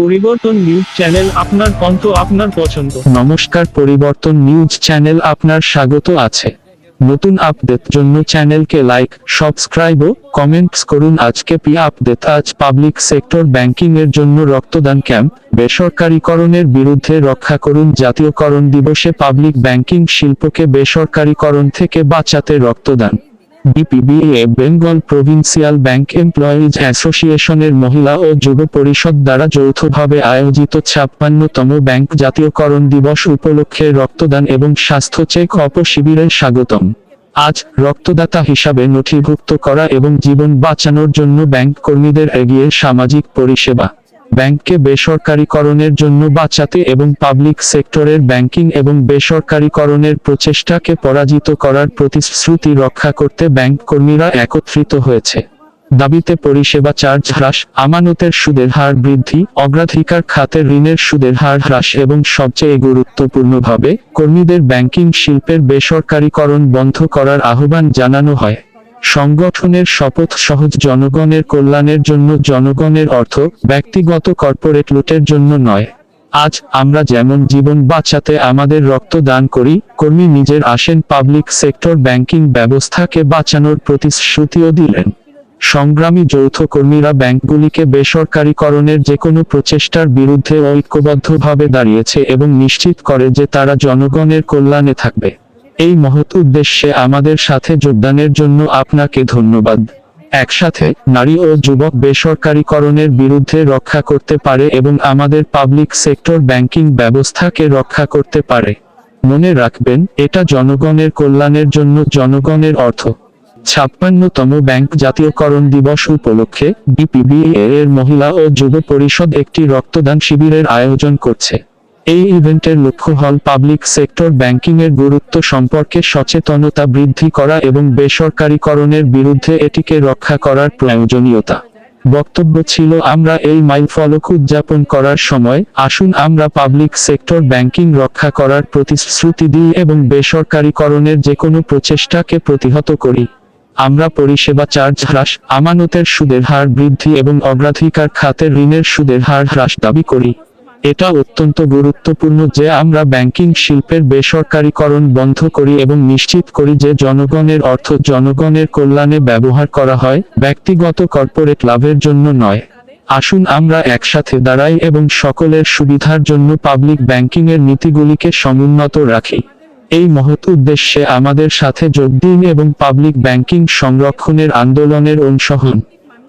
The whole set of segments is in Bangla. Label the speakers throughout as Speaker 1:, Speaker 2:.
Speaker 1: পরিবর্তন নিউজ চ্যানেল আপনার কণ্ঠ আপনার পছন্দ।
Speaker 2: নমস্কার, পরিবর্তন নিউজ চ্যানেল আপনার স্বাগত আছে। নতুন আপডেট জন্য চ্যানেলকে লাইক, সাবস্ক্রাইব ও কমেন্টস করুন। আজকে পি আপডেট, আজ পাবলিক সেক্টর ব্যাংকিং এর জন্য রক্তদান ক্যাম্প। বেসরকারীকরণের বিরুদ্ধে রক্ষা করুন। জাতীয়করণ দিবসে পাবলিক ব্যাংকিং শিল্পকে বেসরকারীকরণ থেকে বাঁচাতে রক্তদান। BPBEA Bengal provincial bank employees অ্যাসোসিয়েশনের মহিলা ও যুব পরিষদ দ্বারা যৌথভাবে আয়োজিত ছাপ্পান্নতম ব্যাংক জাতীয়করণ দিবস উপলক্ষে রক্তদান এবং স্বাস্থ্য চেক অপ শিবিরের স্বাগতম। আজ রক্তদাতা হিসাবে নথিভুক্ত করা এবং জীবন বাঁচানোর জন্য ব্যাংক কর্মীদের এগিয়ে সামাজিক পরিষেবা ব্যাংককে বেসরকারীকরণের জন্য বাঁচাতে এবং পাবলিক সেক্টরের ব্যাংকিং এবং বেসরকারীকরণের প্রচেষ্টাকে পরাজিত করার প্রতিশ্রুতি রক্ষা করতে ব্যাংক কর্মীরা একত্রিত হয়েছে। দাবিতে পরিষেবা চার্জ হ্রাস, আমানতের সুদের হার বৃদ্ধি, অগ্রাধিকার খাতে ঋণের সুদের হার হ্রাস এবং সবচেয়ে গুরুত্বপূর্ণভাবে কর্মীদের ব্যাংকিং শিল্পের বেসরকারীকরণ বন্ধ করার আহ্বান জানানো হয়। সংগঠনের শপথ সহজ জনগণের কল্যাণের জন্য জনগণের অর্থ, ব্যক্তিগত কর্পোরেট লুটের জন্য নয়। আজ আমরা যেমন জীবন বাঁচাতে আমাদের রক্ত দান করি, কর্মী নিজের আসেন পাবলিক সেক্টর ব্যাংকিং ব্যবস্থাকে বাঁচানোর প্রতিশ্রুতিও দিলেন। সংগ্রামী যৌথ কর্মীরা ব্যাংকগুলিকে বেসরকারীকরণের যে কোনো প্রচেষ্টার বিরুদ্ধে ঐক্যবদ্ধভাবে দাঁড়িয়েছে এবং নিশ্চিত করে যে তারা জনগণের কল্যাণে থাকবে। এই মহৎ উদ্দেশ্যে আমাদের সাথে যোগদানের জন্য আপনাকে ধন্যবাদ। একসাথে নারী ও যুবক বেসরকারীকরণের বিরুদ্ধে রক্ষা করতে পারে এবং আমাদের পাবলিক সেক্টর ব্যাংকিং ব্যবস্থাকে রক্ষা করতে পারে। মনে রাখবেন, এটা জনগণের কল্যাণের জন্য জনগণের অর্থ। ছাপ্পান্নতম ব্যাংক জাতীয়করণ দিবস উপলক্ষে বিপিবিএ এর মহিলা ও যুব পরিষদ একটি রক্তদান শিবিরের আয়োজন করছে। এই ইভেন্টের লক্ষ্য হল পাবলিক সেক্টর ব্যাংকিং এর গুরুত্ব সম্পর্কে সচেতনতা বৃদ্ধি করা এবং বেসরকারীকরণের বিরুদ্ধে এটিকে রক্ষা করার প্রয়োজনীয়তা। বক্তব্য ছিল, আমরা এই মাইলফলক উদযাপন করার সময় আসুন আমরা পাবলিক সেক্টর ব্যাংকিং রক্ষা করার প্রতিশ্রুতি দিই এবং বেসরকারীকরণের যে কোনো প্রচেষ্টাকে প্রতিহত করি। আমরা পরিষেবা চার্জ হ্রাস, আমানতের সুদের হার বৃদ্ধি এবং অগ্রাধিকার খাতে ঋণের সুদের হার হ্রাস দাবি করি। এটা অত্যন্ত গুরুত্বপূর্ণ যে আমরা ব্যাংকিং শিল্পের বেসরকারীকরণ বন্ধ করি এবং নিশ্চিত করি যে জনগণের অর্থ জনগণের কল্যাণে ব্যবহার করা হয়, ব্যক্তিগত কর্পোরেট লাভের জন্য নয়। আসুন আমরা একসাথে দাঁড়াই এবং সকলের সুবিধার জন্য পাবলিক ব্যাংকিং এর নীতিগুলিকে সমুন্নত রাখি। এই মহৎ উদ্দেশ্যে আমাদের সাথে যোগ দিন এবং পাবলিক ব্যাংকিং সংরক্ষণের আন্দোলনের অংশ হন।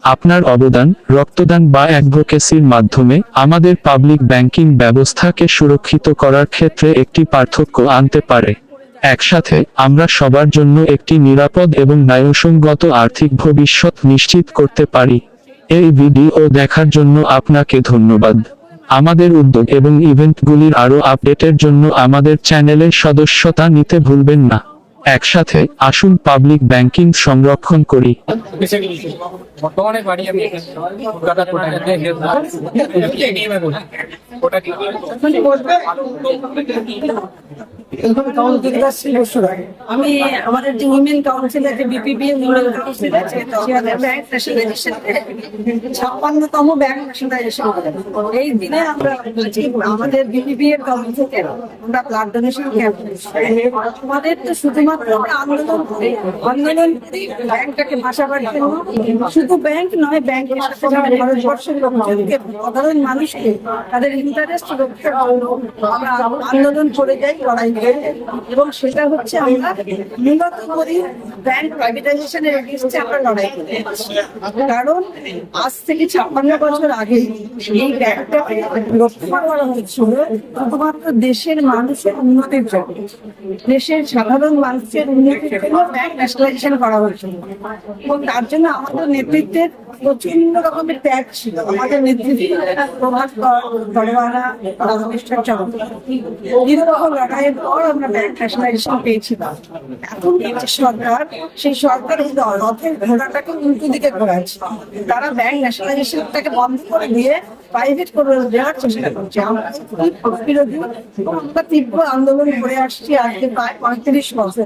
Speaker 2: আপনার অবদান, রক্তদান বা অ্যাডভোকেসির মাধ্যমে আমাদের পাবলিক ব্যাংকিং ব্যবস্থাকে সুরক্ষিত করার ক্ষেত্রে একটি পার্থক্য আনতে পারে। একসাথে, আমরা সবার জন্য একটি নিরাপদ এবং ন্যায়সঙ্গত আর্থিক ভবিষ্যৎ নিশ্চিত করতে পারি। এই ভিডিও দেখার জন্য আপনাকে ধন্যবাদ। আমাদের উদ্যোগ এবং ইভেন্টগুলির আরও আপডেটের জন্য আমাদের চ্যানেলের সদস্যতা নিতে ভুলবেন না। একসাথে আসুন পাবলিক ব্যাংকিং সংরক্ষণ করি।
Speaker 3: বর্তমানে বাড়ি আমি
Speaker 4: আমি আমাদের যে উইমেন কাউন্সিল আছে বিপিবি কাউন্সিল আছে ব্যাংক ছাপ্পান্নতম ব্যাংক ন্যাশনালাইজেশন এই দিনে আমরা আমাদের বিপিবি এর কাউন্সিল আমরা ব্লাড ডোনেশন ক্যাম্প আমাদের তো শুধুমাত্র আন্দোলন করি যাই, লড়াই করে এবং সেটা হচ্ছে আমরা মূলত করি ব্যাংক প্রাইভেটাইজেশনের আমরা লড়াই করে কারণ আজ থেকে ছাপ্পান্ন বছর আগে এই ব্যাংকটাকে রক্ষা করা হয়েছিল শুধুমাত্র দেশের মানুষের উন্নতির জন্য। দেশের সাধারণ করা হয়েছিল এবং তার জন্য আমাদের নেতৃত্বের প্রচণ্ড রকমের ত্যাগ ছিল। আমাদের দীর্ঘ লড়াইয়ের পর আমরা ব্যাংক পেয়েছিলাম। এখন সরকার, সেই সরকার রথের ঘোড়াটাকে উল্টো দিকে ঘোরাচ্ছে তারা ব্যাংক ন্যাশনালাইজেশনটাকে বন্ধ করে দিয়ে প্রাইভেট করে দেওয়ার চেষ্টা করছে। আমরা বিরোধী আমরা তীব্র আন্দোলন করে আসছি আজকে প্রায় পঁয়ত্রিশ বছর।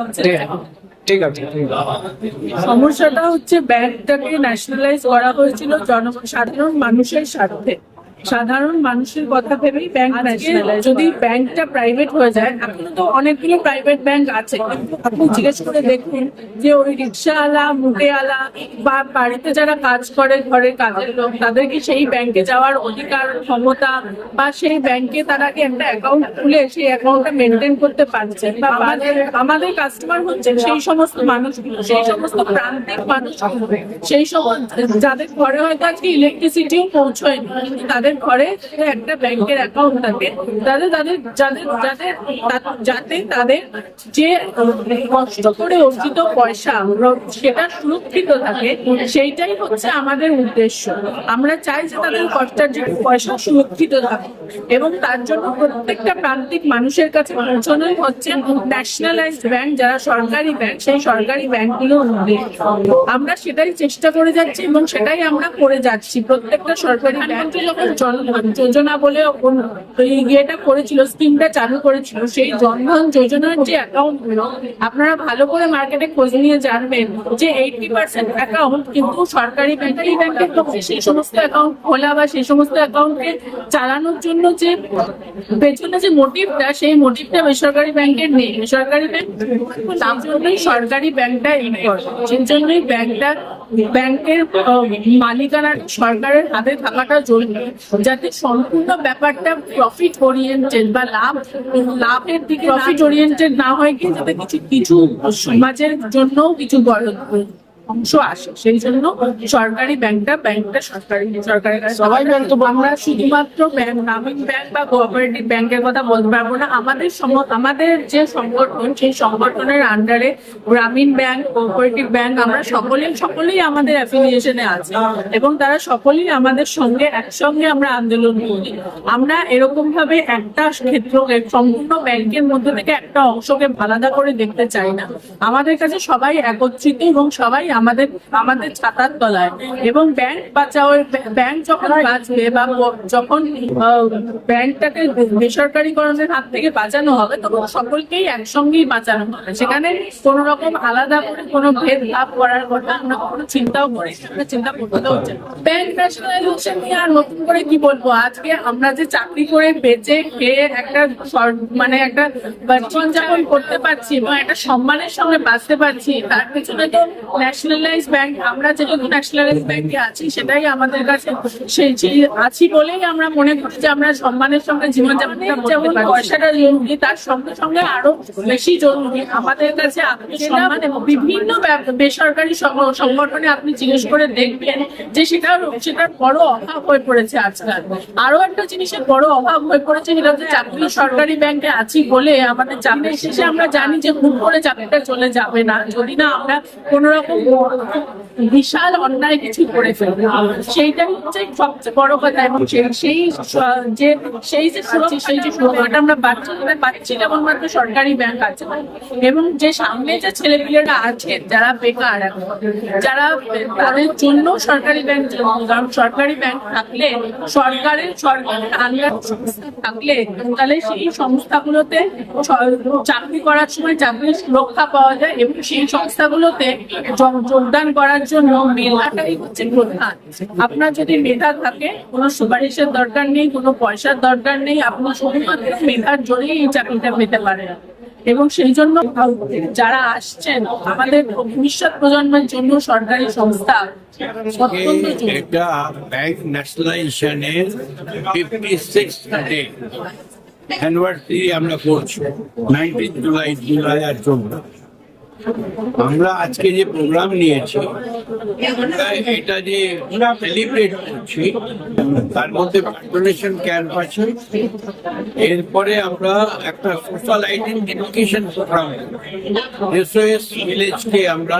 Speaker 3: ঠিক আছে।
Speaker 5: সমস্যাটা হচ্ছে ব্যাংকটাকে ন্যাশনালাইজ করা হয়েছিল জনসাধারণ মানুষের স্বার্থে। সাধারণ মানুষের কথা ভেবেই ব্যাংক ন্যাশনালাইজ যদি ব্যাংকটা প্রাইভেট হয়ে যায় এখন তো অনেকগুলো প্রাইভেট ব্যাংক আছে। আপনি জিজ্ঞেস করে দেখুন যে ওই রিক্সাওয়ালা মুটেওয়ালা বা বাড়িতে যারা কাজ করে ঘরের কাজের লোক তাদের কি সেই ব্যাংকে যাওয়ার অধিকার ক্ষমতা বা সেই ব্যাংকে তারা কি একটা অ্যাকাউন্ট খুলে সেই অ্যাকাউন্টটা মেনটেন করতে পারছে বা আমাদের কাস্টমার হচ্ছে সেই সমস্ত মানুষগুলো সেই সমস্ত প্রান্তিক মানুষগুলো। সেই সমস্ত যাদের ঘরে হয়তো আজকে ইলেকট্রিসিটিও পৌঁছয়নি কিন্তু তাদের ঘরে একটা ব্যাংকের অ্যাকাউন্ট থাকে। তাদের তাদের, যাদের যাদের, যাতে তাদের যে কষ্ট করে অর্জিত পয়সা সেটা সুরক্ষিত থাকে, সেইটাই হচ্ছে আমাদের উদ্দেশ্য। আমরা চাই যে তাদের কষ্টার্জিত পয়সা সুরক্ষিত থাকে এবং তার জন্য প্রত্যেকটা প্রান্তিক মানুষের কাছে পৌঁছানোই হচ্ছে ন্যাশনালাইজড ব্যাংক যারা সরকারি ব্যাংক সেই সরকারি উদ্দেশ্য আমরা সেটাই চেষ্টা করে যাচ্ছি এবং সেটাই আমরা করে যাচ্ছি। প্রত্যেকটা সরকারি ব্যাংক যখন যোজনা বলে ইয়েটা করেছিল স্কিমটা চালু করেছিল, সেই জনধন যোজনার যে অ্যাকাউন্ট আপনারা ভালো করে মার্কেটে খোঁজ নিয়ে জানবেন যে এইটি পার্সেন্ট অ্যাকাউন্ট কিন্তু সরকারি ব্যাংকারি ব্যাংকের পক্ষে সেই সমস্ত অ্যাকাউন্ট খোলা বা সেই সমস্ত অ্যাকাউন্টকে চালানোর জন্য যে পেছনে যে মোটিভটা সেই মোটিভটা বেসরকারি ব্যাংকের নেই। বেসরকারি ব্যাংক তার জন্যই সরকারি ব্যাংকটা সেই জন্যই ব্যাংকটা ব্যাংকের মালিকানা সরকারের হাতে থাকাটা জরুরি। যাতে সম্পূর্ণ ব্যাপারটা প্রফিট ওরিয়েন্টেড বা লাভ, লাভের দিকে প্রফিট ওরিয়েন্টেড না হয় কি যাতে কিছু কিছু সমাজের জন্য কিছু অংশ আসে। সেই জন্য সরকারি ব্যাংকটা ব্যাংকটা সরকারি সরকারি
Speaker 3: সবাই ব্যাংক তো
Speaker 5: আমরা শুধুমাত্র ব্যাংক গ্রামীণ ব্যাংক বা কোঅপারেটিভ ব্যাংকের কথা বলতে পারব না। আমাদের আমাদের যে সংগঠন সেই সংগঠনের আন্ডারে গ্রামীণ ব্যাংক কোঅপারেটিভ ব্যাংক আমরা সকলেই সকলেই আমাদের অ্যাফিলিয়েশনে আছে এবং তারা সকলেই আমাদের সঙ্গে একসঙ্গে আমরা আন্দোলন করি। আমরা এরকম ভাবে একটা ক্ষেত্র সম্পূর্ণ ব্যাংকের মধ্যে থেকে একটা অংশকে আলাদা করে দেখতে চাই না। আমাদের কাছে সবাই একত্রিত এবং সবাই আমাদের আমাদের ছাতার তলায়। এবং ব্যাংক বাঁচাও ব্যাংক যখন বাঁচবে বা যখন ব্যাংকটাকে বেসরকারীকরণের হাত থেকে বাঁচানো হবে তখন সকলকেই একসঙ্গেই বাঁচানো হবে। সেখানে কোন রকম আলাদা করে কোনো ভেদ লাভ করার কথা আমরা কোনো চিন্তাও করি আমরা চিন্তা করতে হচ্ছে ব্যাংক ন্যাশনালাইজেশন নিয়ে আর নতুন করে কি বলব? আজকে আমরা যে চাকরি করে বেঁচে খেয়ে একটা মানে একটা জীবন যাপন করতে পারছি এবং একটা সম্মানের সঙ্গে বাঁচতে পারছি তার পেছনে তো ন্যাশনালাইজ ব্যাংক আমরা যেহেতু ন্যাশনালাইজ ব্যাংকে আছি সেটাই আমাদের কাছে সেই সেই আছি বলেই আমরা মনে করি যে আমরা সম্মানের সঙ্গে জীবনযাপনটা যেমন পয়সাটা জরুরি তার সঙ্গে সঙ্গে আরও বেশি জরুরি। আমাদের কাছে আত্মসম্মান এবং বিভিন্ন বেসরকারি সংগঠনে আপনি জিজ্ঞেস করে দেখবেন যে সেটার সেটার বড় অভাব হয়ে পড়েছে আজকাল। আরও একটা জিনিসের বড় অভাব হয়ে পড়েছে সেটা হচ্ছে চাকরি সরকারি ব্যাংকে আছি বলে আমাদের চাকরি শেষে আমরা জানি যে হুট করে চাকরিটা চলে যাবে না। যদি না আমরা কোন রকম বিশাল অন্যায় কিছু করে ফেলব। সেইটাই হচ্ছে সবচেয়ে বড় কথা। এবং সেই যে সেই যে সেই যে সুরক্ষাটা আমরা সেটা পাচ্ছি সরকারি ব্যাংক আছে। এবং যে সামনে যে ছেলেপিলেরা আছে যারা বেকার এখন, যারা তাদের জন্য সরকারি ব্যাংক কারণ সরকারি ব্যাংক থাকলে সরকারের সরকারের আন্ডার থাকলে তাহলে সেই সংস্থাগুলোতে চাকরি করার সময় চাকরির সুরক্ষা পাওয়া যায় এবং সেই সংস্থাগুলোতে যোগদান করার জন্য মেধাটাই হচ্ছে প্রধান। আপনার যদি মেধা থাকে, কোনো সুপারিশের দরকার নেই, কোনো পয়সার দরকার নেই, আপনি শুধুমাত্র মেধার জোরেই এই চাকরিটা পেতে পারেন। এবং সেই জন্য যারা আসছেন, আমাদের ভবিষ্যৎ প্রজন্মের জন্য সরকারি সংস্থা
Speaker 6: আমরা করছি নাইনটিন জুলাই দু হাজার চোদ্দ। আমরা আজকে যে প্রোগ্রাম নিয়েছি এটা যে সেলিব্রেট করছি, তার মধ্যে ডোনেশন ক্যাম্প আছে। এরপরে আমরা একটা সোশ্যাল আইডেন্টিফিকেশন প্রোগ্রাম এসওএস ভিলেজকে আমরা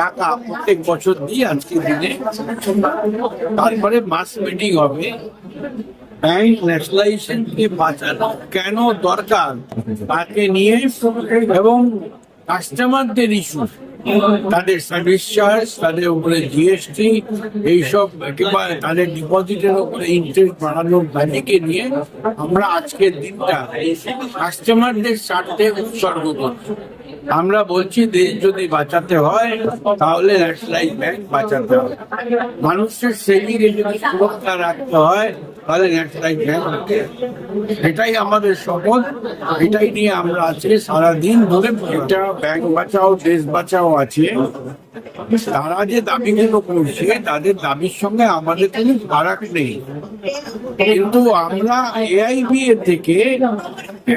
Speaker 6: টাকা প্রত্যেক বছর দিই আজকে দিনে। তারপরে মাস মিটিং হবে। কেন দরকার তাকে নিয়ে এবং কাস্টমারদের ইস্যু তাদের সার্ভিস চার্জ তাদের উপরে জিএসটি এইসব একেবারে তাদের ডিপোজিটের উপরে ইন্টারেস্ট বাড়ানোর দাবিকে নিয়ে আমরা আজকের দিনটা কাস্টমারদের স্বার্থে উৎসর্গ করছি। আমরা বলছি, দেশ যদি বাঁচাতে হয়, তাহলে ন্যাশনালাইজ ব্যাংক বাঁচাতে হবে। মানুষের সেভিং যদি সুরক্ষা রাখতে হয় তাহলে একটাই ব্যাংক এটাই আমাদের শপথ, এটাই নিয়ে আমরা আছি সারাদিন ধরে। একটা ব্যাংক বাঁচাও, দেশ বাঁচাও আছে। তারা যে দাবিগুলো করছে, তাদের দাবির সঙ্গে আমাদের কোনো ফারাক নেই। কিন্তু আমরা এআইবি এর থেকে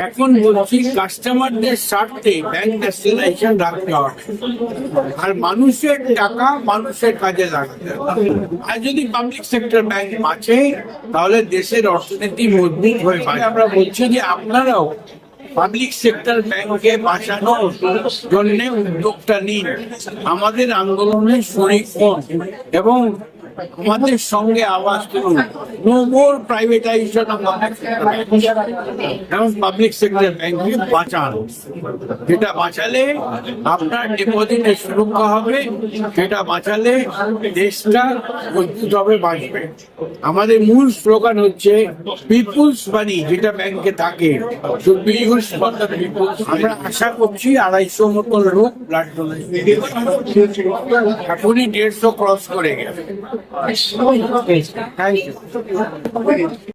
Speaker 6: এখন বলছি কাস্টমারদের স্বার্থে ব্যাংক ন্যাশনালাইজেশন রাখতে হবে। আর মানুষের টাকা মানুষের কাজে লাগাতে আর যদি পাবলিক সেক্টর ব্যাংক বাঁচে, তাহলে দেশের অর্থনীতি মজবুত হয়ে পারে আমরা বলছি যে আপনারাও পাবলিক সেক্টর ব্যাংকে বাঁচানোর জন্য উদ্যোগটা নিন। আমাদের আন্দোলনের শরীর কম এবং আমাদের সঙ্গে আওয়াজ তুলুন নো মোর প্রাইভেটাইজেশন অফ এবং পাবলিক সেক্টর ব্যাংকে বাঁচান। যেটা বাঁচালে আপনার ডিপোজিটের সুরক্ষা হবে, সেটা বাঁচালে দেশটা মজবুত হবে বাঁচবে। আমাদের মূল স্লোগান হচ্ছে পিপুলস মানি যেটা ব্যাংকে থাকে। আমরা আশা করছি আড়াইশো মতন লোক ব্লাড ডোনেশন এখনই দেড়শো ক্রস করে গেছে। Thank you